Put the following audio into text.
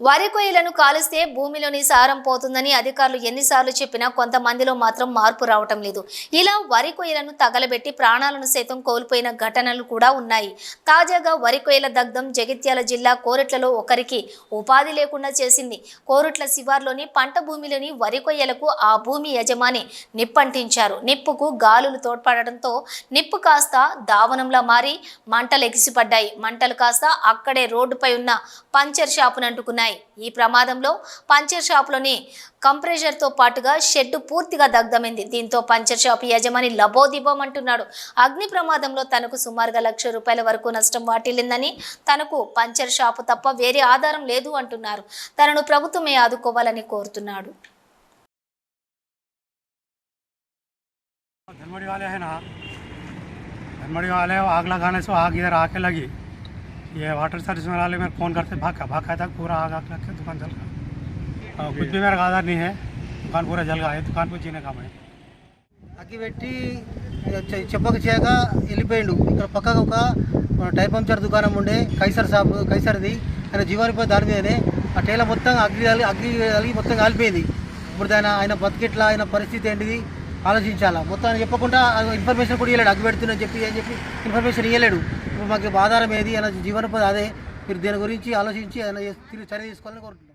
వరి కొయ్యలను కాలిస్తే భూమిలోని సారం పోతుందని అధికారులు ఎన్నిసార్లు చెప్పినా కొంతమందిలో మాత్రం మార్పు రావటం లేదు. ఇలా వరి కొయ్యలను తగలబెట్టి ప్రాణాలను సైతం కోల్పోయిన ఘటనలు కూడా ఉన్నాయి. తాజాగా వరి కొయ్యల దగ్ధం జగిత్యాల జిల్లా కోరుట్లలో ఒకరికి ఉపాధి లేకుండా చేసింది. కోరుట్ల శివార్లోని పంట భూమిలోని వరి కొయ్యలకు ఆ భూమి యజమాని నిప్పంటించారు. నిప్పుకు గాలులు తోడ్పడడంతో నిప్పు కాస్త దావనంలా మారి మంటలు ఎగిసిపడ్డాయి మంటలు కాస్త అక్కడే రోడ్డుపై ఉన్న పంచర్ షాపును అంటుకున్నాయి ఈ ప్రమాదంలో పంచర్ షాపులోని కంప్రెషర్తో పాటుగా షెడ్డు పూర్తిగా దగ్ధమైంది దీంతో పంచర్ షాపు యజమాని లబోదిబం అంటున్నాడు అగ్ని ప్రమాదంలో తనకు సుమారుగా లక్ష రూపాయల వరకు నష్టం వాటిల్లిందని తనకు పంచర్ షాపు తప్ప వేరే ఆధారం లేదు అంటున్నారు తనను ప్రభుత్వమే ఆదుకోవాలని కోరుతున్నాడు धनमड़ी वाले हैं ना धनमड़ी वाले आग लगाने से आग इधर आके लगी ये वाटर सर्विस वाले मेरे फ़ोन करते भागा भागा तक पूरा आग आग लग के दुकान जल गया और कुछ भी मेरा आधार नहीं है दुकान पूरा जल गया है दुकान को जीने का मैं అగ్గి పెట్టి చె- చెప్పక చేయక వెళ్ళిపోయిండు ఇక్కడ పక్కకు ఒక టైర్ పంచర్ దుకాణం ఉండే కైసర్ షాప్ కైసర్ది ఆయన జీవానిపోయి దాని మీదనే ఆ టైల మొత్తం అగ్గి కాలి- అగ్గి కలిగి మొత్తం కాలిపోయింది ఇప్పుడు ఆయన ఆయన బతికెట్లా ఆయన పరిస్థితి ఏంటిది ఆలోచించాలా మొత్తం ఆయన చెప్పకుండా ఇన్ఫర్మేషన్ కూడా ఇవ్వలేడు అగ్గి పెడుతుందని చెప్పి అని చెప్పి ఇన్ఫర్మేషన్ ఇవ్వలేడు ఇప్పుడు మాకు ఆధారం ఏది? ఆయన జీవనోపాధి అదే. మీరు దీని గురించి ఆలోచించి ఆయన చర్య తీసుకోవాలని కోరుతున్నాను